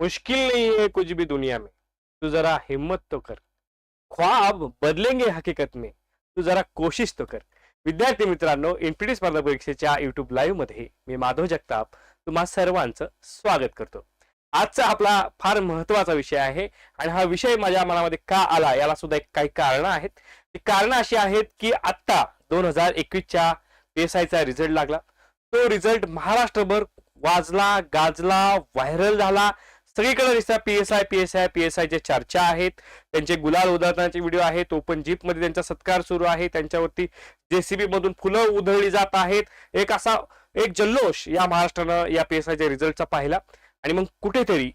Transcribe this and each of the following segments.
मुश्किल नहीं है कुछ भी दुनिया में। तू जरा हिम्मत तो कर। ख्वाब बदलेंगे हकीकत में। तू जरा कोशिश तो कर। विद्यार्थी मित्रांनो इन्फिनिटी स्पर्धा परीक्षेच्या युट्यूब लाईव्हमध्ये मी माधव जगताप तुम्हा सर्वांचं स्वागत करतो. आजचा आपला फार महत्त्वाचा विषय आहे आणि हा विषय माझ्या मनामध्ये का आला याला सुद्धा एक काही कारण आहेत. ती कारण अशी आहेत की आत्ता दोन हजार एकवीसच्या पी एस आयचा रिझल्ट लागला. तो रिझल्ट महाराष्ट्रभर वाजला गाजला व्हायरल झाला. सगळीकडे दिसता पीएसआय पीएसआय पीएसआयच्या चर्चा आहेत त्यांचे गुलाल उधळतानाचे व्हिडिओ आहेत ओपन जीपमध्ये त्यांचा सत्कार सुरू आहे. त्यांच्यावरती जेसीबी मधून फुलं उधळली जात आहेत. एक असा एक जल्लोष या महाराष्ट्रानं या पीएसआयच्या रिझल्टचा पाहिला. आणि मग कुठेतरी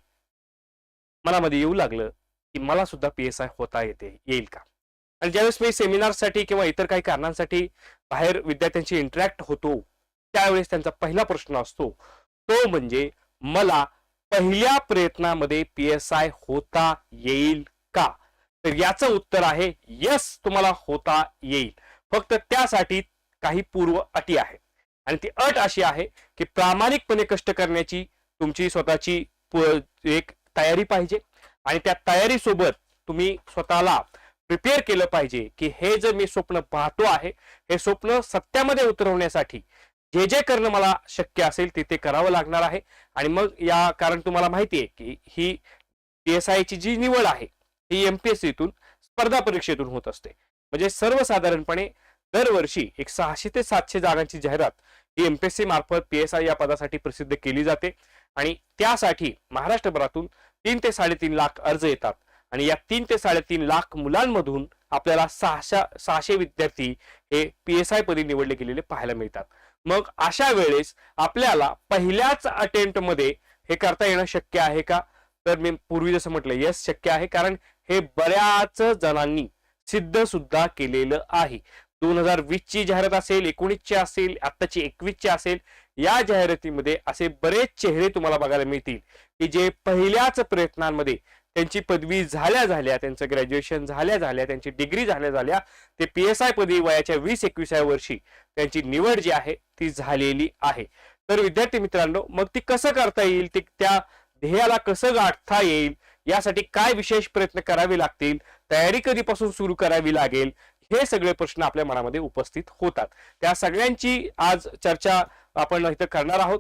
मनामध्ये येऊ लागलं की मला सुद्धा पीएसआय होता येते येईल का? आणि ज्यावेळेस मी सेमिनारसाठी किंवा इतर काही कारणांसाठी बाहेर विद्यार्थ्यांशी इंटरॅक्ट होतो त्यावेळेस त्यांचा पहिला प्रश्न असतो तो म्हणजे मला पहिल्या प्रयत्नामध्ये पी एस आय होता येईल का? तर याचं उत्तर आहे यस तुम्हाला होता येईल. फक्त त्यासाठी काही पूर्व अटी आहेत. आणि ती अट अशी आहे की प्रामाणिकपणे कष्ट करण्याची तुमची स्वतःची एक तयारी पाहिजे. आणि त्या तयारीसोबत तुम्ही स्वतःला प्रिपेअर केलं पाहिजे की हे जे मी स्वप्न पाहतो आहे हे स्वप्न सत्यामध्ये उतरवण्यासाठी जे जे करणं मला शक्य असेल ते ते करावं लागणार आहे. आणि मग या कारण तुम्हाला माहिती आहे की ही पी एस आयची जी निवड आहे ही एम पी एस सीतून स्पर्धा परीक्षेतून होत असते. म्हणजे सर्वसाधारणपणे दरवर्षी एक सहाशे ते सातशे जागांची जाहिरात ही एम पी एस मार्फत पी एस आय या पदासाठी प्रसिद्ध केली जाते. आणि त्यासाठी महाराष्ट्रभरातून तीन ते साडेतीन लाख अर्ज येतात. आणि या तीन ते साडेतीन लाख मुलांमधून आपल्याला सहाशे सहाशे विद्यार्थी हे पी एस आय पदी निवडले गेलेले पाहायला मिळतात. मग अशा वेळेस आपल्याला पहिल्याच अटेम्प्टमध्ये हे करता येणं शक्य आहे का? तर मी पूर्वी जसं म्हटलं यस शक्य आहे. कारण हे बऱ्याच जणांनी सिद्ध सुद्धा केलेलं आहे. दोन हजार वीस ची जाहिरात असेल एकोणीसची असेल आत्ताची एकवीसची असेल या जाहिरातीमध्ये असे बरेच चेहरे तुम्हाला बघायला मिळतील की जे पहिल्याच प्रयत्नांमध्ये त्यांची पदवी झाल्या झाल्या त्यांचं ग्रॅज्युएशन झाल्या झाल्या त्यांची डिग्री झाल्या झाल्या ते पी एस आय पदवी वयाच्या वीस एकविसाव्या वर्षी त्यांची निवड जी आहे ती झालेली आहे. तर विद्यार्थी मित्रांनो मग ती कसं करता येईल? ते त्या ध्येयाला कसं गाठता येईल? यासाठी काय विशेष प्रयत्न करावे लागतील? तयारी कधीपासून सुरू करावी लागेल? हे सगळे प्रश्न आपल्या मनामध्ये उपस्थित होतात. त्या सगळ्यांची आज चर्चा आपण इथं करणार आहोत.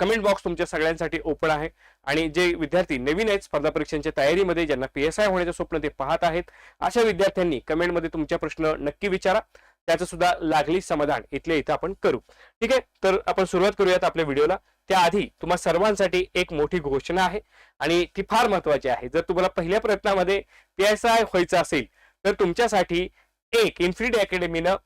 कमेंट बॉक्स तुमच्या सगळ्यांसाठी ओपन आहे. आणि जे विद्यार्थी नवीन आहेत स्पर्धा परीक्षांच्या तयारीमध्ये ज्यांना पी एस आय होण्याचं स्वप्न ते पाहत आहेत अशा विद्यार्थ्यांनी कमेंटमध्ये तुमच्या प्रश्न नक्की विचारा. त्याचं सुद्धा लागली समाधान. इथल्या इथं आपण करू. ठीक आहे? तर आपण सुरुवात करूयात आपल्या व्हिडिओला. त्याआधी तुम्हा सर्वांसाठी एक मोठी घोषणा आहे आणि ती फार महत्वाची आहे. जर तुम्हाला पहिल्या प्रयत्नामध्ये पी एस आय व्हायचं असेल तर तुमच्यासाठी एक इन्फिनिटी अकॅडमीनं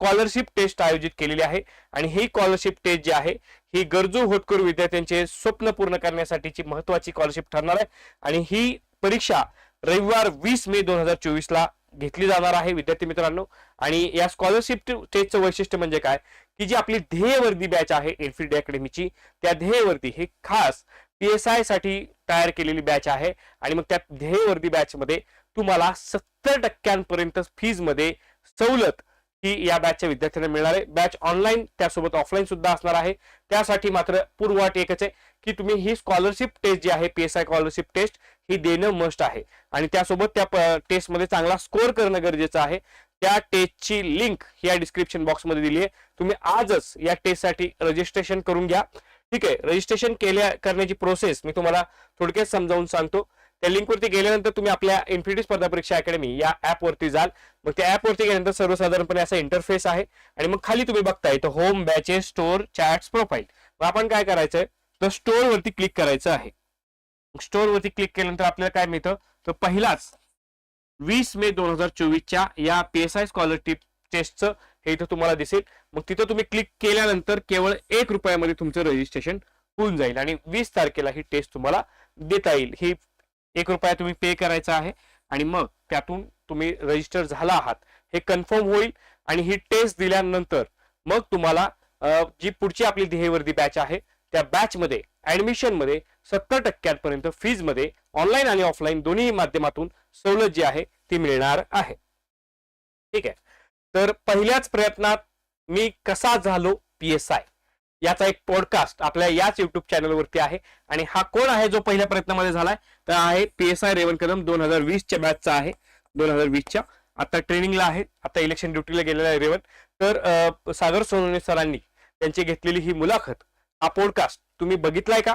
स्कॉलरशिप टेस्ट आयोजित केलेली आहे. आणि ही स्कॉलरशिप टेस्ट जी आहे ही गरजू होतकरू विद्यार्थ्यांचे स्वप्न पूर्ण करण्यासाठीची महत्वाची स्कॉलरशिप ठरणार आहे. आणि ही परीक्षा रविवार वीस मे दोन हजार चोवीस ला घेतली जाणार आहे विद्यार्थी मित्रांनो. आणि या स्कॉलरशिप टेस्टचं वैशिष्ट्य म्हणजे काय? की जी आपली ध्येयवर्दी बॅच आहे एनफिल्ड अकॅडमीची त्या ध्येयवर्दी हे खास पी एससाठी तयार केलेली बॅच आहे. आणि मग त्या ध्येयवर्दी बॅच मध्ये तुम्हाला सत्तर टक्क्यांपर्यंत फीजमध्ये सवलत ही या बॅचच्या विद्यार्थ्यांना मिळणार आहे. बॅच ऑनलाईन त्यासोबत ऑफलाईन सुद्धा असणार आहे. त्यासाठी मात्र पूर्वाट एकच आहे की तुम्ही ही स्कॉलरशिप टेस्ट जी आहे P S I scholarship test ही देणं मस्ट आहे. आणि त्यासोबत त्या टेस्टमध्ये चांगला स्कोअर करणं गरजेचं आहे. त्या टेस्टची लिंक या डिस्क्रिप्शन बॉक्समध्ये दिली आहे. तुम्ही आजच या टेस्टसाठी रजिस्ट्रेशन करून घ्या. ठीक आहे. रजिस्ट्रेशन केल्या करण्याची प्रोसेस मी तुम्हाला थोडक्यात समजावून सांगतो. त्या लिंकवरती गेल्यानंतर तुम्ही आपल्या इन्फिटी स्पर्धा परीक्षा अकॅडमी या ऍपवरती जाल. मग त्या ऍपवरती गेल्यानंतर सर्वसाधारणपणे असा इंटरफेस आहे. आणि मग खाली तुम्ही बघताय तर home batches store chats profile मग आपण काय करायचंय? तर स्टोअरवरती क्लिक करायचं आहे. स्टोअरवरती क्लिक केल्यानंतर आपल्याला काय मिळतं? तर पहिलाच वीस मे दोन हजार चोवीसच्या या पी एस आय स्कॉलरशिप टेस्टचं हे इथं तुम्हाला दिसेल. मग तिथं तुम्ही क्लिक केल्यानंतर केवळ एक रुपयामध्ये तुमचं रजिस्ट्रेशन होऊन जाईल. आणि वीस तारखेला ही टेस्ट तुम्हाला देता येईल. ही एक रुपया तुम्ही पे करायचा आहे आणि मग त्यातून तुम्ही रजिस्टर झाला आहात. हे कन्फर्म होईल आणि ही टेस्ट दिल्यानंतर मग तुम्हाला जी पुढची आपली ध्येयवर्दी बॅच आहे त्या बॅचमध्ये ऍडमिशनमध्ये सत्तर टक्क्यांपर्यंत फीजमध्ये ऑनलाईन आणि ऑफलाईन दोन्ही माध्यमातून सवलत जी आहे ती मिळणार आहे. ठीक आहे. तर पहिल्याच प्रयत्नात मी कसा झालो? पी एस आय याचा एक पॉडकास्ट आपल्या याच युट्यूब चॅनलवरती आहे. आणि हा कोण आहे जो पहिल्या प्रयत्नामध्ये झालाय? तर आहे P S I Revan Kadam दोन हजार वीसच्या बॅचचा आहे. दोन हजार वीसच्या आता ट्रेनिंगला आहे. आता इलेक्शन ड्युटीला गेलेला आहे रेवन तर सागर सोनवणे सरांनी त्यांची घेतलेली ही मुलाखत हा पॉडकास्ट तुम्ही बघितलाय का?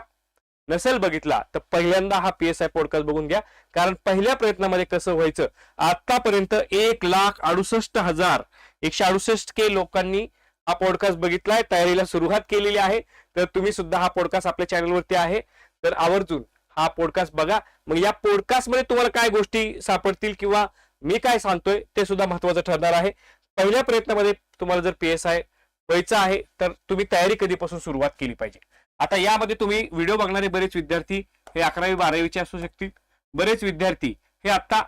नसेल बघितला तर पहिल्यांदा हा पी एस आय पॉडकास्ट बघून घ्या. कारण पहिल्या प्रयत्नामध्ये कसं व्हायचं? आतापर्यंत एक लाख अडुसष्ट हजार एकशे अडुसष्ट के लोकांनी हा पॉडकास्ट बघितलाय तयारीला सुरुवात केलेली आहे. तर तुम्ही सुद्धा हा पॉडकास्ट आपल्या चॅनलवरती आहे. तर आवर्जून हा पॉडकास्ट बघा. मग या पॉडकास्टमध्ये तुम्हाला काय गोष्टी सापडतील किंवा मी काय सांगतोय ते सुद्धा महत्वाचं ठरणार आहे. पहिल्या प्रयत्नामध्ये तुम्हाला जर पी एस आय व्हायचं आहे तर तुम्ही तयारी कधीपासून सुरुवात केली पाहिजे? आता यामध्ये तुम्ही व्हिडिओ बघणारे बरेच विद्यार्थी हे अकरावी बारावीचे असू शकतील. बरेच विद्यार्थी हे आता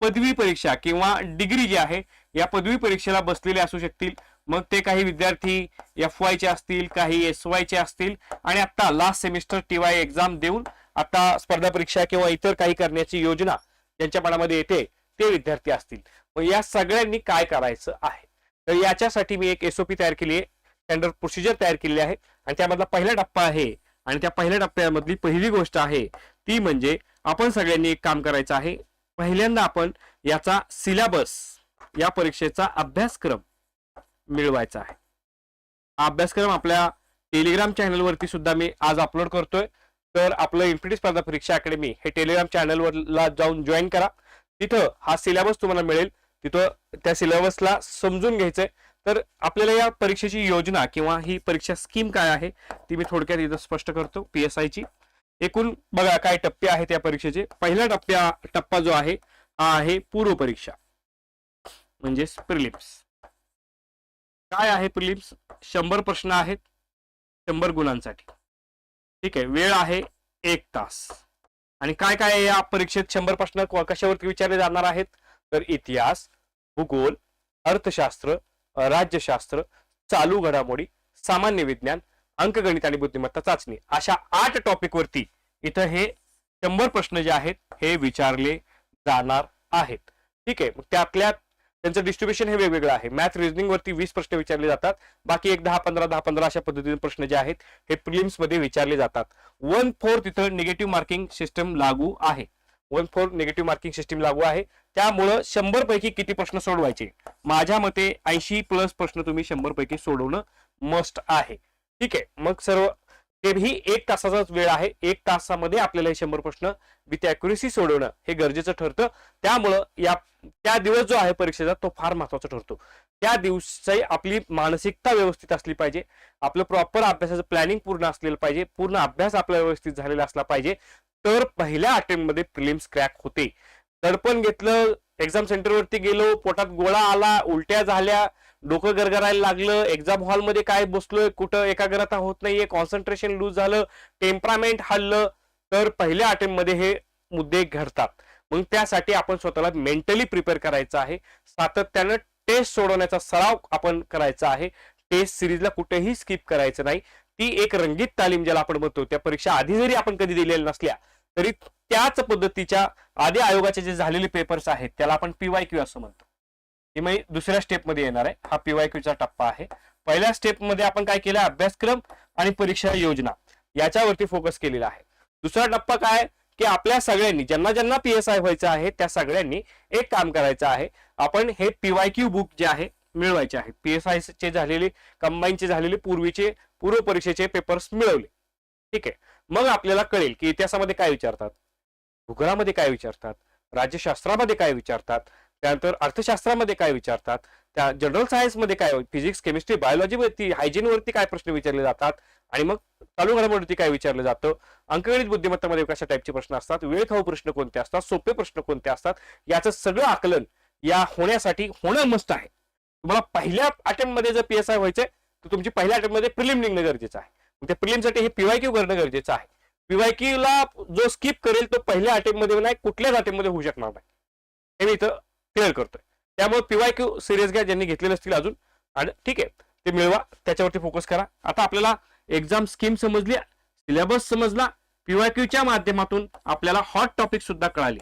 पदवी परीक्षा किंवा डिग्री जी आहे या पदवी परीक्षेला बसलेले असू शकतील. मग ते काही विद्यार्थी एफ वायचे असतील काही एस वायचे असतील. आणि आता last semester T Y exam देऊन आता स्पर्धा परीक्षा किंवा इतर काही करण्याची योजना ज्यांच्या मनामध्ये येते ते विद्यार्थी असतील. मग या सगळ्यांनी काय करायचं आहे? तर याच्यासाठी मी एक एसओपी तयार केली आहे स्टँडर्ड प्रोसिजर तयार केली आहे. आणि त्यामधला पहिला टप्पा आहे. आणि त्या पहिल्या टप्प्यामधली पहिली गोष्ट आहे ती म्हणजे आपण सगळ्यांनी एक काम करायचं आहे. पहिल्यांदा आपण याचा सिलेबस या परीक्षेचा अभ्यासक्रम मिळवायचा आहे. अभ्यासक्रम आपल्या टेलिग्राम चॅनलवरती सुद्धा मी आज अपलोड करतोय. तर आपलं इन्फिनिटी स्पर्धा परीक्षा अकॅडमी हे टेलिग्राम चॅनलवरला जाऊन जॉईन करा. तिथं हा सिलेबस तुम्हाला मिळेल. तिथं त्या सिलेबसला समजून घ्यायचंय. तर आपल्याला या परीक्षेची योजना किंवा ही परीक्षा स्कीम काय आहे ती मी थोडक्यात इथं स्पष्ट करतो पी एस आयची एकूण बघा काय टप्पे आहेत या परीक्षेचे. पहिला टप्प्या टप्पा जो आहे हा आहे पूर्व परीक्षा. म्हणजेच प्रिलिम्स काय आहे प्रिलिम्स शंभर प्रश्न आहेत शंभर गुणांसाठी. ठीक आहे वेळ आहे एक तास. आणि काय काय आहे या परीक्षेत शंभर प्रश्न कशावरती विचारले जाणार आहेत? तर इतिहास भूगोल अर्थशास्त्र राज्यशास्त्र चालू घडामोडी सामान्य विज्ञान अंकगणित आणि बुद्धिमत्ता चाचणी. अशा आठ टॉपिकवरती इथं हे शंभर प्रश्न जे आहेत हे विचारले जाणार आहेत. ठीक आहे मग त्यातल्या त्यांचं डिस्ट्रीब्युशन हे वेगवेगळं आहे. मॅथ रिझनिंग वरती वीस प्रश्न विचारले जातात. बाकी एक दहा पंधरा दहा पंधरा अशा पद्धतीने प्रश्न जे आहेत हे प्रिलिम्समध्ये विचारले जातात. वन फोर्थ इथं निगेटिव्ह मार्किंग सिस्टम लागू आहे. One four negative marking system लागू आहे. त्यामुळं शंभर पैकी किती प्रश्न सोडवायचे? माझ्या मते ऐंशी प्लस प्रश्न तुम्ही शंभर पैकी सोडवणं मस्ट आहे. ठीक आहे. मग सर्व तेही एक तासाचाच वेळ आहे. एक तासामध्ये आपल्याला हे शंभर प्रश्न विथ अॅक्युरेसी सोडवणं हे गरजेचं ठरतं. त्यामुळं या त्या दिवस जो आहे परीक्षेचा तो फार महत्त्वाचा ठरतो. त्या दिवशी आपली मानसिकता व्यवस्थित असली पाहिजे. आपलं प्रॉपर अभ्यासाचं प्लॅनिंग पूर्ण असलेलं पाहिजे. पूर्ण अभ्यास आपला व्यवस्थित झालेला असला पाहिजे. तर पहिल्या अटेम्प्टमध्ये प्रिलिम्स क्रॅक होते. दडपण घेतलं एक्झाम सेंटरवरती गेलो पोटात गोळा आला उलट्या झाल्या डोकं गरगरायला लागलं. एक्झाम हॉलमध्ये काय बसलोय कुठं एकाग्रता होत नाहीये कॉन्सन्ट्रेशन लूज झालं टेम्परामेंट हल्लं. तर पहिल्या अटेम्प्टमध्ये हे मुद्दे घडतात. मग त्यासाठी आपण स्वतःला मेंटली प्रिपेअर करायचं आहे. सातत्यानं टेस्ट सोडवण्याचा सराव आपण करायचा आहे. टेस्ट सिरीजला कुठेही स्किप करायचं नाही. ती एक रंगीत तालीम ज्याला आपण म्हणतो त्या परीक्षा आधी जरी आपण कधी दिलेल्या नसल्या तरी त्याच पद्धतीच्या आधी आयोगाचे जे झालेले पेपर्स आहेत त्याला आपण पीवाय क्यू असं म्हणतो. हे मग दुसऱ्या स्टेपमध्ये येणार आहे. हा पीवाय क्यूचा टप्पा आहे. पहिल्या स्टेपमध्ये आपण काय केलं? अभ्यासक्रम आणि परीक्षा योजना याच्यावरती फोकस केलेला आहे. दुसरा टप्पा काय की आपल्या सगळ्यांनी ज्यांना ज्यांना पी एस आय व्हायचं आहे त्या सगळ्यांनी एक काम करायचं आहे. आपण हे पीवाय क्यू बुक जे आहे मिळवायचे आहे. पी एस आय चे झालेले कंबाईनचे झालेले पूर्वीचे पूर्व परीक्षेचे पेपर्स मिळवले. ठीक आहे. मग आपल्याला कळेल की इतिहासामध्ये काय विचारतात? भूगोलामध्ये काय विचारतात? राज्यशास्त्रामध्ये काय विचारतात? त्यानंतर अर्थशास्त्रामध्ये काय विचारतात? त्या जनरल सायन्समध्ये काय फिजिक्स केमिस्ट्री बायोलॉजी वरती वरती काय प्रश्न विचारले जातात? आणि मग चालू घडामोडीवरती काय विचारलं जातं? अंकगणित बुद्धिमत्तामध्ये कशा टाईपचे प्रश्न असतात? वेळ खाऊ प्रश्न कोणते असतात? सोपे प्रश्न कोणते असतात? याचं सगळं आकलन या होण्यासाठी होणं मस्त आहे. तुम्हाला पहिल्या अटेम्प्टमध्ये जर पीएसआय व्हायचंय तर तुमची पहिल्या अटेम्प्टमध्ये प्रिलिम निघणं गरजेचं आहे. त्या प्रिलिमसाठी हे पीवायक्यू करणं गरजेचं आहे. पीवाय ला जो स्किप करेल तो पहिल्या अटेम्प्टमध्ये नाही कुठल्याच अटेम्प्टमध्ये होऊ शकणार नाही. हे मी इथं क्लिअर करतोय. त्यामुळे पीवायक्यू सिरियस घ्या ज्यांनी घेतलेले असतील अजून आणि ठीक आहे ते मिळवा त्याच्यावरती फोकस करा. आता आपल्याला एक्झाम स्कीम समजली सिलेबस समजला पीवायक्यूच्या माध्यमातून आपल्याला हॉट टॉपिक सुद्धा कळाले.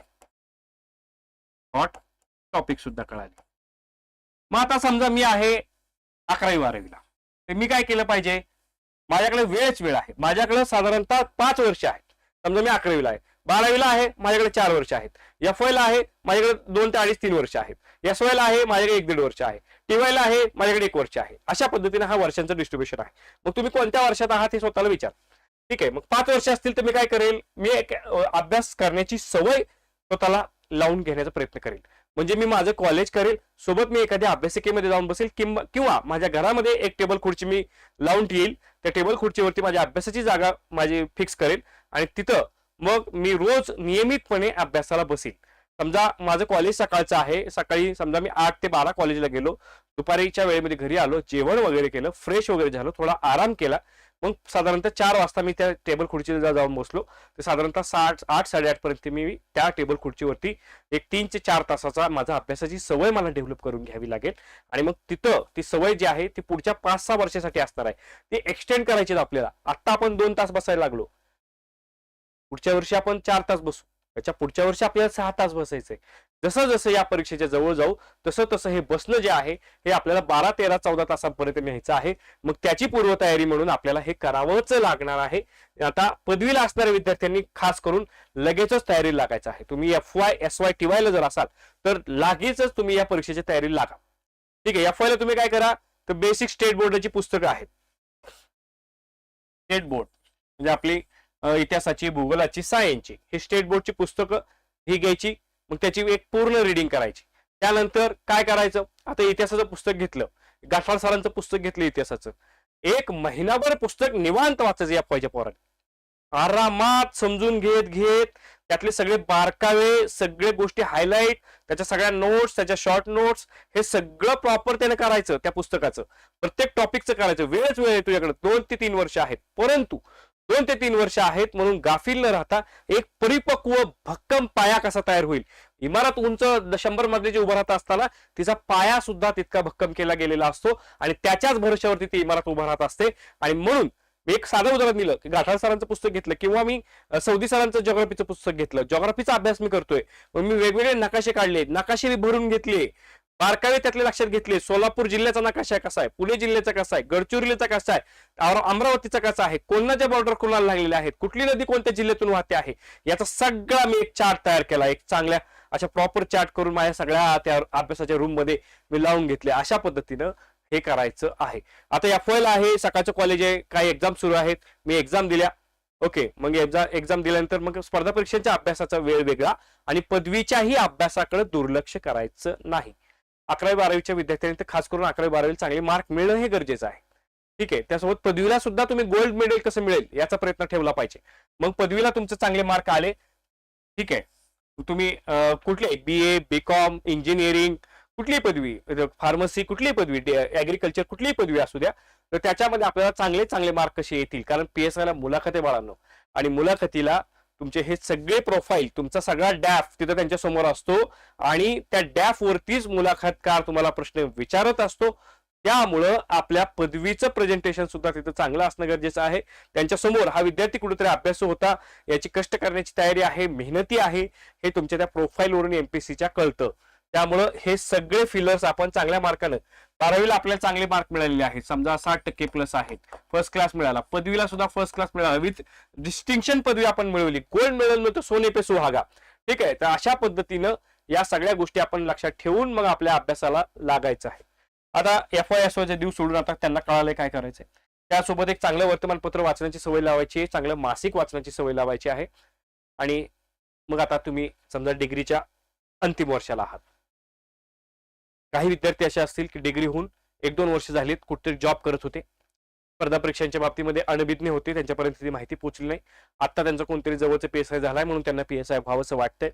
हॉट टॉपिक सुद्धा कळाले. मग आता समजा मी आहे अकरावी बारावीला. तर मी काय केलं पाहिजे? माझ्याकडे वेळच वेळ आहे. माझ्याकडे साधारणतः पाच वर्ष आहेत. समजा मी अकरावीला आहे. बारावीला आहे माझ्याकडे चार वर्ष आहेत. एफ वायला आहे माझ्याकडे दोन ते अडीच तीन वर्ष आहेत. एस वायला आहे माझ्याकडे एक दीड वर्ष आहे. टीवायला आहे माझ्याकडे एक वर्ष आहे. अशा पद्धतीने हा वर्षांचं डिस्ट्रीब्युशन आहे. मग तुम्ही कोणत्या वर्षात आहात हे स्वतःला विचार. ठीक आहे. मग पाच वर्ष असतील तर मी काय करेल? मी एक अभ्यास करण्याची सवय स्वतःला लावून घेण्याचा प्रयत्न करेल. म्हणजे मी माझं कॉलेज करेल. सोबत मी एखाद्या अभ्यासिकेमध्ये जाऊन बसेल किंवा किंवा माझ्या घरामध्ये एक टेबल खुर्ची मी लावून ठेईल त्या टेबल खुर्चीवरती माझ्या अभ्यासाची जागा माझी फिक्स करेल आणि तिथं मग मी रोज नियमितपणे अभ्यासाला बसेल. समजा माझं कॉलेज सकाळचं आहे. सकाळी समजा मी आठ ते बारा कॉलेजला गेलो. दुपारीच्या वेळेमध्ये घरी आलो. जेवण वगैरे केलं. फ्रेश वगैरे झालो. थोडा आराम केला. मग साधारणतः चार वाजता मी त्या टेबल खुर्चीला जाऊन बसलो. तर साधारणतः साठ आठ साडेआठ पर्यंत मी त्या टेबल खुर्चीवरती एक तीन ते चार तासाचा माझा अभ्यासाची सवय मला डेव्हलप करून घ्यावी लागेल. आणि मग तिथं ती सवय जी आहे ती पुढच्या पाच सहा वर्षासाठी असणार आहे. ती एक्सटेंड करायची आपल्याला. आता आपण दोन तास बसायला लागलो. पुढच्या वर्षी आपण चार तास बसू. त्याच्या पुढच्या वर्षी आपल्याला सहा तास बसायचंय. जसं जसं या परीक्षेच्या जवळ जाऊ तसं तसं हे बसलं जे आहे हे आपल्याला बारा तेरा चौदा तासांपर्यंत न्यायचं आहे. मग त्याची पूर्वतयारी म्हणून आपल्याला हे करावंच लागणार आहे. आता पदवीला असणाऱ्या विद्यार्थ्यांनी खास करून लगेचच तयारीला लागायचं आहे. तुम्ही F Y S Y T वायला जर असाल तर लागेचच तुम्ही या परीक्षेच्या तयारीला लागा. ठीक आहे एफ वायला तुम्ही काय करा तर बेसिक स्टेट बोर्डाची पुस्तकं आहेत. स्टेट बोर्ड म्हणजे आपली इतिहासाची भूगोलाची सायन्सची ही स्टेट बोर्डची पुस्तकं ही घ्यायची. मग त्याची एक पूर्ण रिडिंग करायची. त्यानंतर काय करायचं? आता इतिहासाचं पुस्तक घेतलं. गाठवाड सरांचं पुस्तक घेतलं इतिहासाचं. एक महिनाभर पुस्तक निवांत वाचायचं या पाहिजे पोराने. आरामात समजून घेत घेत त्यातले सगळे बारकावे सगळे गोष्टी हायलाईट त्याच्या सगळ्या नोट्स त्याच्या शॉर्ट नोट्स हे सगळं प्रॉपर त्याने करायचं त्या पुस्तकाचं. प्रत्येक टॉपिकचं करायचं. वेळच वेळ आहे तुझ्याकडे. दोन ते तीन वर्ष आहेत. परंतु दोन ते तीन वर्ष आहेत म्हणून गाफील न राहता एक परिपक्व भक्कम पाया कसा तयार होईल? इमारत उंच शंभर शंभर जे उभं राहत असताना तिचा पाया सुद्धा तितका भक्कम केला गेलेला असतो आणि त्याच्याच भरोश्यावरती ती इमारत उभं राहत असते. आणि म्हणून मी एक साधं उदाहरण दिलं की गाठाळ सरांचं पुस्तक घेतलं किंवा मी सौदी सरांचं जॉग्राफीचं पुस्तक घेतलं. जॉग्राफीचा अभ्यास मी करतोय. मग मी वेगवेगळे नकाशे काढले नकाशे मी भरून घेतले. बारकावे त्यातले लक्षात घेतले. सोलापूर जिल्ह्याचा नकाशा कसा आहे पुणे जिल्ह्याचा कसा आहे? गडचिरोलीचा कसा आहे? अमरावतीचा कसा आहे? कोणाच्या बॉर्डर कोणाला लागलेल्या आहेत? कुठली नदी कोणत्या जिल्ह्यातून वाहते आहे? याचा सगळा मी एक चार्ट तयार केला. एक चांगल्या अशा प्रॉपर चार्ट करून माझ्या सगळ्या त्या अभ्यासाच्या रूममध्ये मी लावून घेतले. अशा पद्धतीनं हे करायचं आहे. आता एफ आहे. सकाळचं कॉलेज आहे. काही एक्झाम सुरू आहेत. मी एक्झाम दिल्या. ओके मग एक्झाम एक्झाम दिल्यानंतर मग स्पर्धा परीक्षांच्या अभ्यासाचा वेळ वेगळा आणि पदवीच्याही अभ्यासाकडे दुर्लक्ष करायचं नाही. अकरावी बारावीच्या विद्यार्थ्यांनी तर खास करून अकरावी बारावीला चांगले मार्क मिळणं हे गरजेचं आहे. ठीक आहे त्यासोबत पदवीला सुद्धा तुम्ही गोल्ड मेडल कसं मिळेल याचा प्रयत्न ठेवला पाहिजे. मग पदवीला तुमचे चांगले मार्क आले. ठीक आहे तुम्ही कुठले? बी ए बी कॉम इंजिनिअरिंग कुठलीही पदवी? फार्मसी कुठलीही पदवी? ऍग्रिकल्चर कुठलीही पदवी असू द्या? तर त्याच्यामध्ये आपल्याला चांगले चांगले मार्क कसे येतील? कारण पी एस आयला मुलाखत आहे बाळांनो. आणि मुलाखतीला तुमचे हे सगळे प्रोफाईल तुमचा सगळा डॅफ तिथं त्यांच्यासमोर असतो. आणि त्या डॅफ वरतीच मुलाखतकार तुम्हाला प्रश्न विचारत असतो. त्यामुळं आपल्या पदवीचं प्रेझेंटेशन सुद्धा तिथं चांगलं असणं गरजेचं आहे. त्यांच्यासमोर हा विद्यार्थी कुठेतरी अभ्यास होता. याची कष्ट करण्याची तयारी आहे मेहनती आहे. हे तुमच्या त्या प्रोफाईलवरून एमपीसीच्या कळतं. त्यामुळं हे सगळे फिलर्स आपण चांगल्या मार्कानं बारावीला आपल्याला चांगले मार्क मिळालेले आहेत. समजा साठ टक्के प्लस आहेत. फर्स्ट क्लास मिळाला. पदवीला सुद्धा फर्स्ट क्लास मिळाला. विथ डिस्टिंक्शन पदवी आपण मिळवली. गोल्ड मिळवलं नव्हतं सोने पे सुहागा. ठीक आहे? तर अशा पद्धतीनं या सगळ्या गोष्टी आपण लक्षात ठेवून मग आपल्या अभ्यासाला लागायचं आहे. आता एफ आय एस दिवस सोडून आता त्यांना कळालंय काय करायचंय. त्यासोबत एक चांगलं वर्तमानपत्र वाचण्याची सवय लावायची आहे. चांगलं मासिक वाचण्याची सवय लावायची आहे. आणि मग आता तुम्ही समजा डिग्रीच्या अंतिम वर्षाला आहात. काही विद्यार्थी असे असतील की डिग्री होऊन एक दोन वर्ष झालीत कुठेतरी जॉब करत होते. स्पर्धा परीक्षांच्या बाबतीमध्ये अनभिज्ञ होते त्यांच्यापर्यंत ती माहिती पोहोचली नाही. आता त्यांचं कोणतरी जवळचं पी एस आय झालाय म्हणून त्यांना पी एस आय व्हावंसं वाटतंय.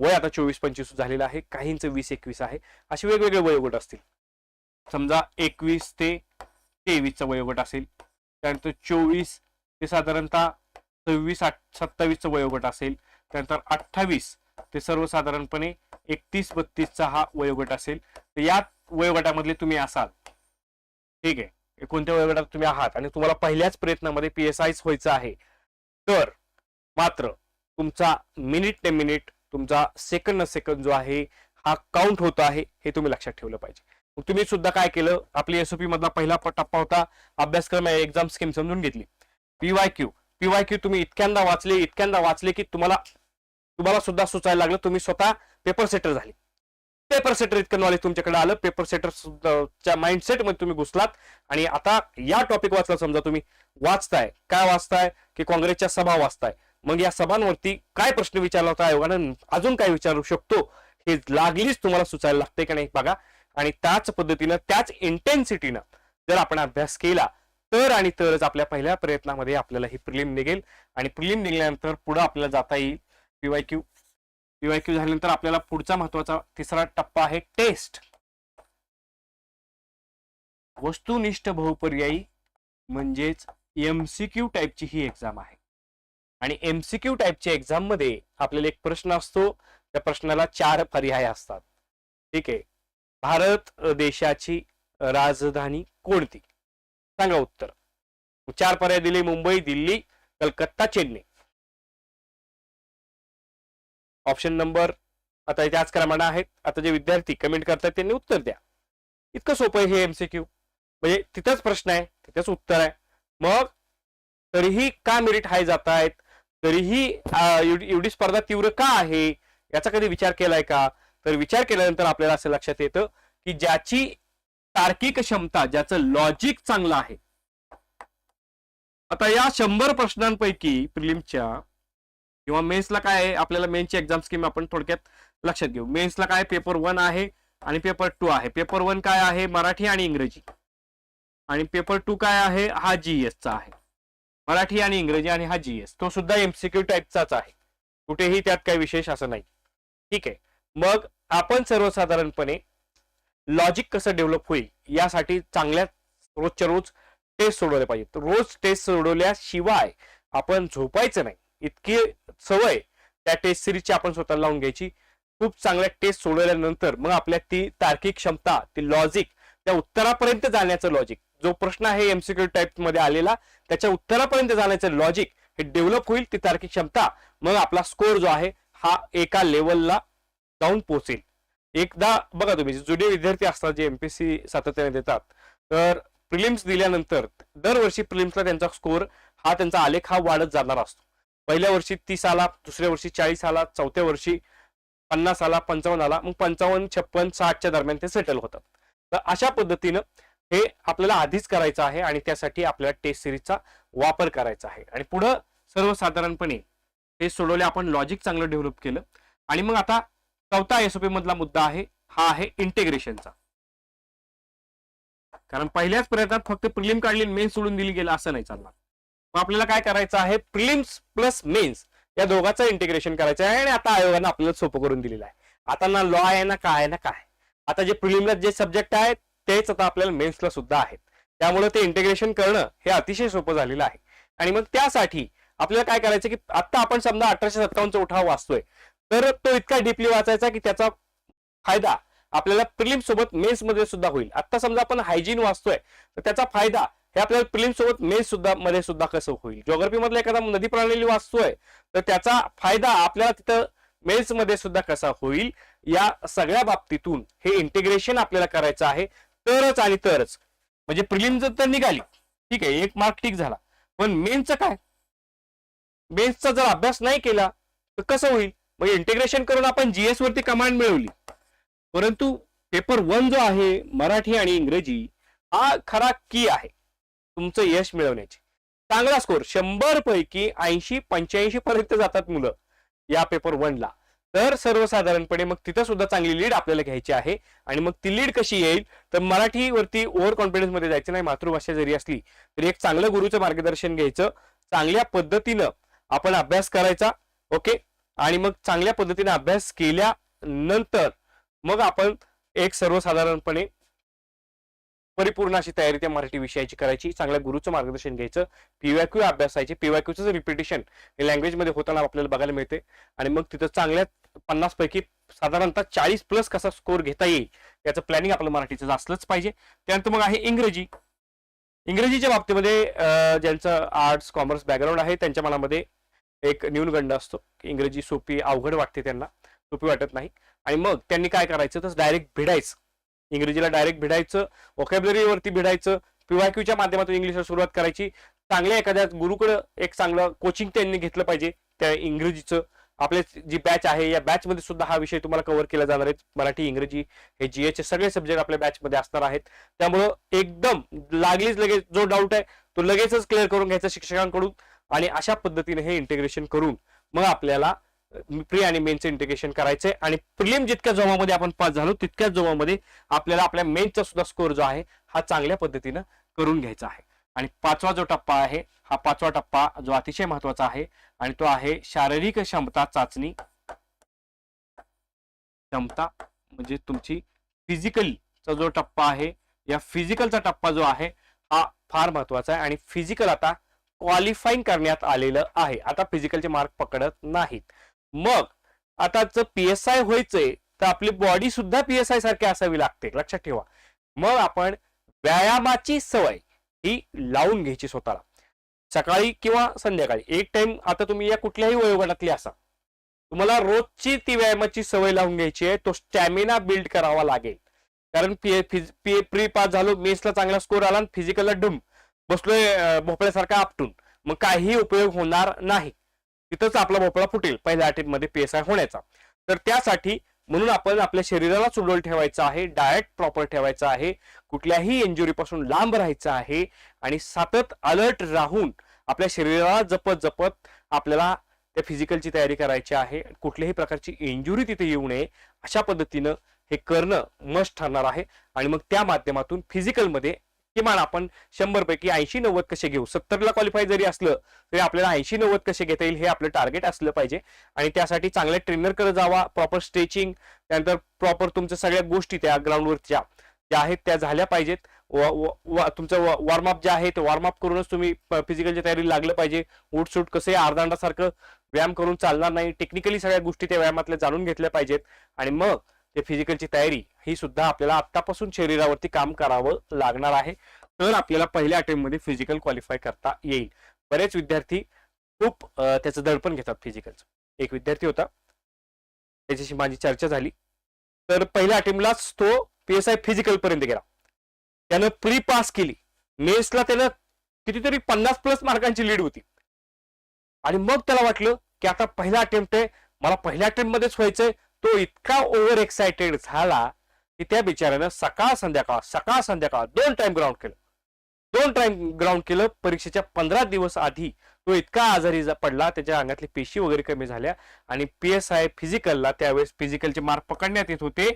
वय आता चोवीस पंचवीस झालेलं आहे काहींचं वीस एकवीस आहे. असे वेगवेगळे वयोगट असतील. समजा एकवीस ते तेवीसचा वयोगट असेल. त्यानंतर चोवीस ते साधारणतः सव्वीस आठ सत्तावीसचं वयोगट असेल. त्यानंतर अठ्ठावीस ते सर्वसाधारणपणे एकतीस बत्तीसचा हा वयोगट असेल तर या वयोगटामधले तुम्ही असाल. ठीक आहे? कोणत्या वयोगटात तुम्ही आहात? आणि तुम्हाला पहिल्याच प्रयत्नामध्ये पी एस आयच व्हायचं आहे. तर मात्र तुमचा मिनिट ते मिनिट तुमचा सेकंड न सेकंद जो आहे हा काउंट होतो आहे हे तुम्ही लक्षात ठेवलं पाहिजे. मग तुम्ही सुद्धा काय केलं? आपली एसओपी मधला पहिला टप्पा होता. अभ्यासक्रम एक्झाम स्कीम समजून घेतली. पीवाय क्यू पीवाय क्यू तुम्ही इतक्यांदा वाचले इतक्यांदा वाचले की तुम्हाला तुम्हाला सुद्धा सुचायला लागलं. तुम्ही स्वतः पेपर सेटर झाले. पेपर सेटर इतकं नॉलेज तुमच्याकडे आलं. पेपर सेटर च्या माइंडसेटमध्ये तुम्ही घुसलात. आणि आता या टॉपिक वाचला समजा तुम्ही. वाचताय. काय वाचताय? की काँग्रेसच्या सभा वाचताय. मग या सभांवरती काय प्रश्न विचारला होता आयोगानं? अजून काय विचारू शकतो? हे लागलीच तुम्हाला सुचायला लागते का नाही बघा. आणि त्याच पद्धतीनं त्याच इंटेन्सिटीनं जर आपण अभ्यास केला तर आणि तरच आपल्या पहिल्या प्रयत्नामध्ये आपल्याला ही प्रिलिम निघेल. आणि प्रिलिम निघाल्यानंतर पुढे आपल्याला जाता येईल. पीवाय क्यू पीवायक्यू झाल्यानंतर आपल्याला पुढचा महत्त्वाचा तिसरा टप्पा आहे टेस्ट. वस्तुनिष्ठ बहुपर्यायी म्हणजेच एमसीक्यू टाईपची ही एक्झाम आहे. आणि एमसीक्यू टाईपच्या एक्झाममध्ये आपल्याला एक प्रश्न असतो. त्या प्रश्नाला चार पर्याय असतात. ठीक आहे? भारत देशाची राजधानी कोणती? सांगा उत्तर. चार पर्याय दिले मुंबई दिल्ली कलकत्ता चेन्नई. ऑप्शन नंबर आता त्याच क्रमाने आहेत. आता जे विद्यार्थी कमेंट करतात त्यांनी उत्तर द्या. इतकं सोपं आहे हे एमसीक्यू म्हणजे तिथंच प्रश्न आहे तिथंच उत्तर आहे. मग तरीही का मेरिट हाय जात आहेत तरीही एवढी एवढी स्पर्धा तीव्र का आहे? याचा कधी विचार केलाय का? तर विचार केल्यानंतर आपल्याला असं लक्षात येतं की ज्याची तार्किक क्षमता ज्याचं लॉजिक चांगलं आहे. आता या शंभर प्रश्नांपैकी प्रिलिमच्या किंवा मेन्सला काय आहे आपल्याला मेन्सची एक्झाम स्कीम आपण थोडक्यात लक्षात घेऊ. मेन्सला काय पेपर वन आहे आणि पेपर टू आहे. पेपर वन काय आहे मराठी आणि इंग्रजी. आणि पेपर टू काय आहे हा जी चा आहे. मराठी आणि इंग्रजी आणि हा जीएस तो सुद्धा एमसीक्यू टाईपचाच आहे. कुठेही त्यात काही विशेष असं नाही. ठीक आहे. मग आपण सर्वसाधारणपणे लॉजिक कसं डेव्हलप होईल यासाठी चांगल्या रोजच्या रोज टेस्ट सोडवल्या पाहिजेत. रोज टेस्ट सोडवल्याशिवाय आपण झोपायचं नाही. इतकी सवय त्या टेस्ट सिरीजची आपण स्वतःला लावून घ्यायची. खूप चांगल्या टेस्ट सोडवल्यानंतर मग आपल्या ती तार्किक क्षमता ती लॉजिक त्या उत्तरापर्यंत जाण्याचं लॉजिक जो प्रश्न आहे एमसीक्यू टाईपमध्ये आलेला त्याच्या उत्तरापर्यंत जाण्याचं लॉजिक हे डेव्हलप होईल ती तार्किक क्षमता. मग आपला स्कोर जो आहे हा एका लेवलला जाऊन पोहोचेल. एकदा बघा तुम्ही जुने विद्यार्थी असतात जे एमपीसी सातत्याने देतात तर प्रिलिम्स दिल्यानंतर दरवर्षी प्रिलिम्सला त्यांचा स्कोर हा त्यांचा आलेख हा वाढत जाणार असतो. पहिल्या वर्षी तीस आला दुसऱ्या वर्षी चाळीस आला चौथ्या वर्षी पन्नास आला पंचावन्न आला मग पंचावन्न छप्पन साठच्या दरम्यान ते सेटल होतात. तर अशा पद्धतीनं हे आपल्याला आधीच करायचं आहे आणि त्यासाठी आपल्याला टेस्ट सिरीजचा वापर करायचा आहे. आणि पुढं सर्वसाधारणपणे हे सोडवले आपण लॉजिक चांगलं डेव्हलप केलं. आणि मग आता चौथा एसओपी मधला मुद्दा आहे हा आहे इंटिग्रेशनचा कारण पहिल्याच प्रयत्नात फक्त प्रिलिम काढली मेन सोडून दिली गेलं असं नाही चालणार. मग आपल्याला काय करायचं आहे? प्रिलिम्स प्लस मेन्स या दोघांचं इंटिग्रेशन करायचं आहे आणि आता आयोगानं आपल्याला सोपं करून दिलेलं आहे. आता ना लॉ आहे ना काय आहे ना काय. आता जे प्रिलिमला जे सब्जेक्ट आहेत तेच आता आपल्याला मेन्सला सुद्धा आहेत. त्यामुळे ते इंटिग्रेशन करणं हे अतिशय सोपं झालेलं आहे. आणि मग त्यासाठी आपल्याला काय करायचं की आता आपण समजा अठराशे सत्तावन्नचा उठाव वाचतोय. तर तो इतका डीपली वाचायचा की त्याचा फायदा आपल्याला प्रिलिम सोबत मेन्समध्ये सुद्धा होईल. आता समजा आपण हायजीन वाचतोय तर त्याचा फायदा हे आपल्याला प्रिलिम सोबत मेन्स सुद्धा मध्ये सुद्धा कसं होईल? ज्योग्राफी मधला एखादा नदी प्रणाली वाचतोय तर त्याचा फायदा आपल्याला तिथं मेन्समध्ये सुद्धा कसा होईल? या सगळ्या बाबतीतून हे इंटिग्रेशन आपल्याला करायचं आहे. तरच आणि तरच. म्हणजे प्रिलिम जर तर निघाली. ठीक आहे एक मार्क ठीक झाला. पण मेन्सचं काय? मेन्सचा जर अभ्यास नाही केला तर कसं होईल? म्हणजे इंटिग्रेशन करून आपण जीएस वरती कमांड मिळवली. परंतु पेपर वन जो आहे मराठी आणि इंग्रजी हा खरा की आहे. तुमचं यश मिळवण्याची. चांगला स्कोर शंभर पैकी ऐंशी पंच्याऐंशी पर्यंत जातात मुलं या पेपर वनला तर सर्वसाधारणपणे मग तिथं सुद्धा चांगली लीड आपल्याला घ्यायची आहे. आणि मग ती लीड कशी येईल? तर मराठीवरती ओव्हर कॉन्फिडन्समध्ये जायचं नाही मातृभाषा जरी असली तरी एक चांगलं गुरुचं मार्गदर्शन घ्यायचं. चांगल्या पद्धतीनं आपण अभ्यास करायचा ओके? आणि मग चांगल्या पद्धतीने अभ्यास केल्यानंतर मग आपण एक सर्वसाधारणपणे परिपूर्ण अशी तयारी त्या मराठी विषयाची करायची चांगल्या गुरुचं मार्गदर्शन घ्यायचं पीवायक्यू अभ्यासायचे पीवायक्यूचं रिपिटेशन हे लँग्वेजमध्ये होताना आपल्याला बघायला मिळते. आणि मग तिथं चांगल्या पन्नास पैकी साधारणतः चाळीस प्लस कसा स्कोर घेता येईल याचं प्लॅनिंग आपलं मराठीचं असलंच पाहिजे. त्यानंतर मग आहे इंग्रजी. इंग्रजीच्या बाबतीमध्ये ज्यांचं आर्ट्स कॉमर्स बॅकग्राऊंड आहे त्यांच्या मनामध्ये एक न्यूनगंड असतो. की इंग्रजी सोपी अवघड वाटते त्यांना सोपी वाटत नाही. आणि मग त्यांनी काय करायचं तर डायरेक्ट भिडायचं. इंग्रजीला डायरेक्ट भिडायचं वोकॅबलरीवरती भिडायचं पीवायक्यूच्या माध्यमातून इंग्लिशला सुरुवात करायची. चांगल्या एखाद्या गुरुकडं एक चांगलं कोचिंग त्यांनी घेतलं पाहिजे त्या इंग्रजीचं. आपले जी बॅच आहे या बॅच मध्ये सुद्धा हा विषय तुम्हाला कव्हर केला जाणार आहे. मराठी इंग्रजी हे जी चे सगळे सब्जेक्ट आपल्या बॅच मध्ये असणार आहेत. त्यामुळं एकदम लागलीच लगेच जो डाऊट आहे तो लगेचच क्लिअर करून घ्यायचा शिक्षकांकडून आणि अशा पद्धतीने हे इंटिग्रेशन करून मग आपल्याला प्री आणि मेनचं इंटिग्रेशन करायचंय. आणि प्रिलिम जितक्या जोमामध्ये आपण पास झालो तितक्याच जोमामध्ये आपल्याला आपल्या मेनचा सुद्धा स्कोर जो आहे हा चांगल्या पद्धतीनं करून घ्यायचा आहे. आणि पाचवा जो टप्पा आहे हा पाचवा टप्पा जो अतिशय महत्त्वाचा आहे आणि तो आहे शारीरिक क्षमता चाचणी. क्षमता म्हणजे तुमची फिजिकलचा जो टप्पा आहे या फिजिकलचा टप्पा जो आहे हा फार महत्त्वाचा आहे. आणि फिजिकल आता क्वालिफाईंग करण्यात आलेलं आहे. आता फिजिकलचे मार्क पकडत नाहीत. मग आता जर पी एस आय व्हायचंय तर आपली बॉडी सुद्धा पी एस आय सारखी असावी लागते. लक्षात ठेवा. मग आपण व्यायामाची सवय ही लावून घ्यायची स्वतःला. सकाळी किंवा संध्याकाळी. एक टाइम आता तुम्ही या कुठल्याही वयोगटातली असा. तुम्हाला रोजची ती व्यायामाची सवय लावून घ्यायची आहे. तो स्टॅमिना बिल्ड करावा लागेल. कारण पी पी प्री पास झालो मेसला चांगला स्कोर आला आणि फिजिकलला डुम. बसलोय भोपळ्यासारखा आपटून. मग काही उपयोग होणार नाही. तिथंच आपला भोपळा फुटेल पहिल्या अटेम्प्टमध्ये पी एस आय होण्याचा. तर त्यासाठी म्हणून आपण आपल्या शरीराला सुडोल ठेवायचं आहे डायट प्रॉपर ठेवायचं आहे कुठल्याही इंजुरीपासून लांब राहायचं आहे आणि सतत अलर्ट राहून आपल्या शरीराला जपत जपत आपल्याला त्या फिजिकलची तयारी करायची आहे. कुठल्याही प्रकारची इंजुरी तिथे येऊ नये. अशा पद्धतीनं हे करणं मस्ट ठरणार आहे. आणि मग त्या माध्यमातून फिजिकलमध्ये किमान आपण शंभर पैकी ऐंशी नव्वद कसे घेऊ? सत्तरला क्वालिफाय जरी असलं तरी आपल्याला ऐंशी नव्वद कसे घेता येईल हे आपलं टार्गेट असलं पाहिजे. आणि त्यासाठी चांगल्या ट्रेनरकडे जावा प्रॉपर स्ट्रेचिंग त्यानंतर प्रॉपर तुमच्या सगळ्या गोष्टी त्या ग्राउंडवरच्या ज्या आहेत त्या झाल्या पाहिजेत. तुमचं वॉर्मअप जे आहे ते वॉर्मअप करूनच तुम्ही फिजिकलच्या तयारी लागलं पाहिजे. उठ सूट कसे अर्धांडासारखं व्यायाम करून चालणार नाही. टेक्निकली सगळ्या गोष्टी त्या व्यायामातल्या जाणून घेतल्या पाहिजेत. आणि मग ते फिजिकलची तयारी ही सुद्धा आपल्याला आत्तापासून शरीरावरती काम करावं लागणार आहे. तर आपल्याला पहिल्या अटेम्प्टमध्ये फिजिकल क्वालिफाय करता येईल. बरेच विद्यार्थी खूप त्याचं दडपण घेतात फिजिकलचं एक विद्यार्थी होता. त्याच्याशी माझी चर्चा झाली. तर पहिल्या अटेम्प्टलाच तो पी एस आय फिजिकल पर्यंत गेला. त्यानं प्री पास केली. मेन्सला त्यानं कितीतरी पन्नास प्लस मार्कांची लीड होती. आणि मग त्याला वाटलं की आता पहिला अटेम्प्ट आहे. मला पहिल्या अटेम्प्ट मध्येच व्हायचंय. तो इतका ओव्हर एक्सायटेड झाला की त्या बिचाऱ्यानं सकाळ संध्याकाळ सकाळ संध्याकाळ दोन टाइम ग्राउंड केलं. दोन टाइम ग्राउंड केलं परीक्षेच्या पंधरा दिवस आधी तो इतका आजारी पडला त्याच्या अंगातली पेशी वगैरे कमी झाल्या आणि पी एस आय फिजिकलला त्यावेळेस फिजिकलचे मार्क पकडण्यात येत होते.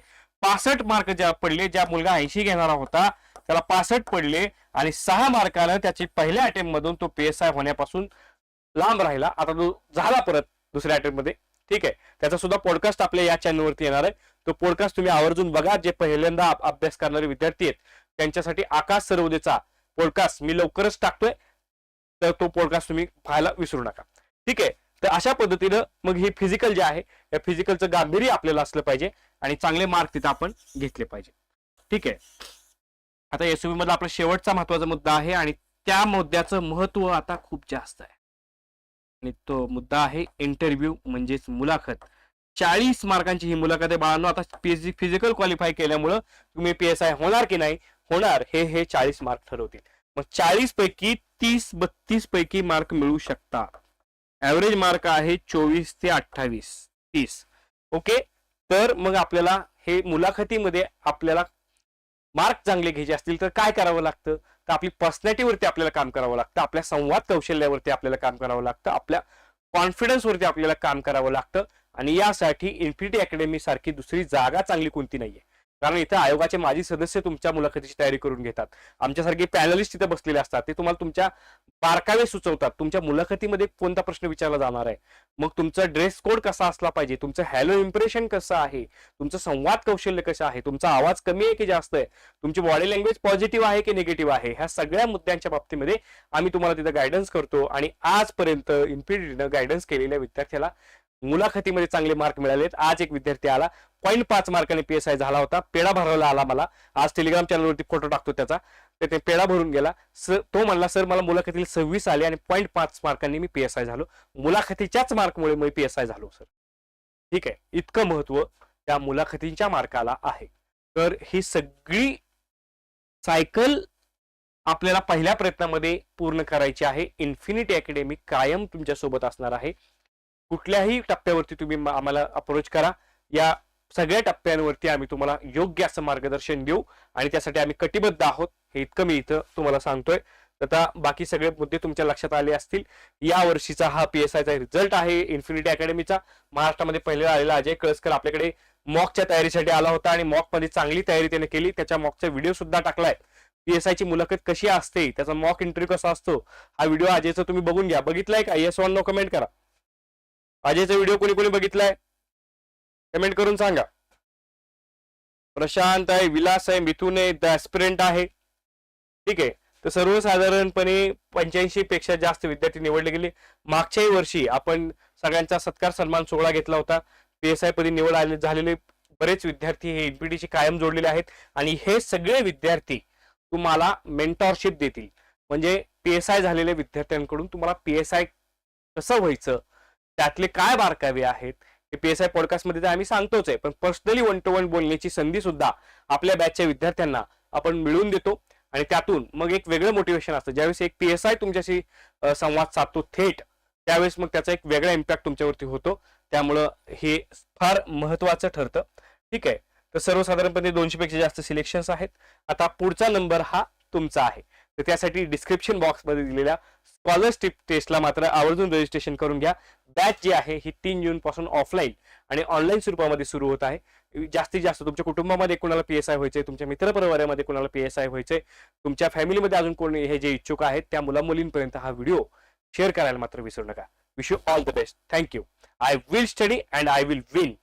पासष्ट मार्क ज्या पडले ज्या मुलगा ऐंशी घेणारा होता त्याला पासष्ट पडले आणि सहा मार्कानं त्याची पहिल्या अटेम्प्ट मधून तो पी एस आय होण्यापासून लांब राहिला. आता तो झाला परत दुसऱ्या अटेम्प्टमध्ये. ठीक आहे. त्याचा सुद्धा पॉडकास्ट आपल्या या चॅनलवरती येणार आहे. तो पॉडकास्ट तुम्ही आवर्जून बघा. जे पहिल्यांदा अभ्यास करणारे विद्यार्थी आहेत त्यांच्यासाठी आकाश सरवदेचा पॉडकास्ट मी लवकरच टाकतोय. तर तो पॉडकास्ट तुम्ही पाहायला विसरू नका. ठीक आहे. तर अशा पद्धतीनं मग हे फिजिकल जे आहे या फिजिकलचं गांभीर्य आपल्याला असलं पाहिजे आणि चांगले मार्क तिथं आपण घेतले पाहिजे. ठीक आहे. आता एसओबी मधला आपला शेवटचा महत्त्वाचा मुद्दा आहे आणि त्या मुद्द्याचं महत्त्व आता खूप जास्त आहे. आणि तो मुद्दा आहे इंटरव्ह्यू म्हणजेच मुलाखत. चाळीस मार्कांची ही मुलाखत आहे बाळांनो. आता फिजिकल क्वालिफाय केल्यामुळं तुम्ही पी एस आय होणार की नाही? होणार. हे हे चाळीस मार्क ठरवतील. मग चाळीस पैकी तीस बत्तीस पैकी मार्क मिळू शकता. ऍव्हरेज मार्क आहे चोवीस ते अठ्ठावीस. तीस. ओके? तर मग आपल्याला हे मुलाखतीमध्ये आपल्याला मार्क चांगले घ्यायचे असतील तर काय करावं लागतं? तर आपली पर्सनॅलिटीवरती आपल्याला काम करावं लागतं. आपल्या संवाद कौशल्यावरती आपल्याला काम करावं लागतं. आपल्या कॉन्फिडन्सवरती आपल्याला काम करावं लागतं. आणि यासाठी इन्फिनिटी अकॅडमी सारखी दुसरी जागा चांगली कोणती नाहीये. कारण इथं आयोगाचे माजी सदस्य तुमच्या मुलाखतीची तयारी करून घेतात. आमच्यासारखे पॅनलिस्ट तिथे बसलेले असतात. ते तुम्हाला तुमच्या बारकावे सुचवतात. तुमच्या मुलाखतीमध्ये कोणता प्रश्न विचारला जाणार आहे? मग तुमचा ड्रेस कोड कसा असला पाहिजे? तुमचं हॅलो इम्प्रेशन कसं आहे? तुमचं संवाद कौशल्य कसं आहे? तुमचा आवाज कमी आहे की जास्त आहे? तुमची बॉडी लँग्वेज पॉझिटिव्ह आहे की निगेटिव्ह आहे? ह्या सगळ्या मुद्द्यांच्या बाबतीमध्ये आम्ही तुम्हाला तिथं गायडन्स करतो. आणि आजपर्यंत इन्फिनिटीनं गायडन्स केलेल्या विद्यार्थ्याला मुलाखतीमध्ये चांगले मार्क मिळालेत. आज एक विद्यार्थी आला. पॉईंट पाच मार्काने पी एस आय झाला होता. पेढा भरवला आला मला. आज टेलिग्राम चॅनलवरती फोटो टाकतो त्याचा. तर ते पेढा भरून गेला. सर तो म्हणला सर मला मुलाखतीला सव्वीस आले आणि पॉईंट पाच मार्कांनी मी पी एस आय झालो. मुलाखतीच्याच मार्कमुळे मी पी एस आय झालो सर ठीक आहे. इतकं महत्त्व त्या मुलाखतींच्या मार्काला आहे. तर ही सगळी सायकल आपल्याला पहिल्या प्रयत्नामध्ये पूर्ण करायची आहे. इन्फिनिटी अकॅडमी कायम तुमच्यासोबत असणार आहे. कुठल्याही टप्प्यावरती तुम्ही आम्हाला अप्रोच करा. या सगळ्या टप्प्यांवरती आम्ही तुम्हाला योग्य असं मार्गदर्शन देऊ आणि त्यासाठी आम्ही कटिबद्ध आहोत हे इतकं मी इथं तुम्हाला सांगतोय. तर आता बाकी सगळे मुद्दे तुमच्या लक्षात आले असतील. या वर्षीचा हा पी एस आयचा रिझल्ट आहे. इन्फिनिटी अकॅडमीचा महाराष्ट्रामध्ये पहिला आलेला अजय कळसकर आपल्याकडे मॉकच्या तयारीसाठी आला होता आणि मॉकमध्ये चांगली तयारी त्याने केली. त्याच्या मॉकचा व्हिडिओ सुद्धा टाकलाय. पी एस ची मुलाखत कशी असते? त्याचा मॉक इंटरव्ह्यू कसा असतो? हा व्हिडिओ अजयचा तुम्ही बघून घ्या. बघितलाय का? येस वन नो कमेंट करा. अजयचा व्हिडिओ कोणी कोणी बघितलाय? कमेंट करून सांगा. प्रशांत आहे विलास आहे मिथून आहे द आहे. ठीक आहे. तर सर्वसाधारणपणे पंच्याऐंशी पेक्षा जास्त विद्यार्थी निवडले गेले. मागच्याही वर्षी आपण सगळ्यांचा सत्कार सन्मान सोहळा घेतला होता. पी एस आय पदी निवड आले झालेले बरेच विद्यार्थी हे एनपीटीशी कायम जोडलेले आहेत. आणि हे सगळे विद्यार्थी तुम्हाला मेंटॉरशिप देतील. म्हणजे पी एस आय झालेल्या विद्यार्थ्यांकडून तुम्हाला पी एस आय कसं व्हायचं? त्यातले काय बारकावे आहेत? हे पी एस आय पॉडकास्टमध्ये तर आम्ही सांगतोच आहे पण पर्सनली वन टू वन बोलण्याची संधी सुद्धा आपल्या बॅचच्या विद्यार्थ्यांना आपण मिळवून देतो. आणि त्यातून मग एक वेगळं मोटिवेशन असतं. ज्यावेळेस एक पी एस आय तुमच्याशी संवाद साधतो थेट त्यावेळेस मग त्याचा एक वेगळा इम्पॅक्ट तुमच्यावरती होतो. त्यामुळं हे फार महत्वाचं ठरतं. ठीक आहे. तर सर्वसाधारणपणे दोनशे पेक्षा जास्त सिलेक्शन्स आहेत. आता पुढचा नंबर हा तुमचा आहे. तर त्यासाठी डिस्क्रिप्शन बॉक्समध्ये दिलेल्या स्कॉलरशिप टेस्टला मात्र आवर्जून रजिस्ट्रेशन करून घ्या. बॅच जी आहे ही तीन जून पासून ऑफलाईन आणि ऑनलाईन स्वरूपामध्ये सुरू होत आहे. जास्तीत जास्त तुमच्या कुटुंबामध्ये कोणाला पी एस आय व्हायचंय तुमच्या मित्रपरिवारामध्ये कोणाला पी एस आय व्हायचंय तुमच्या फॅमिलीमध्ये अजून कोणी हे जे इच्छुक आहेत त्या मुला मुलींपर्यंत हा व्हिडिओ शेअर करायला मात्र विसरू नका. Wish you all the best thank you I will study and I will win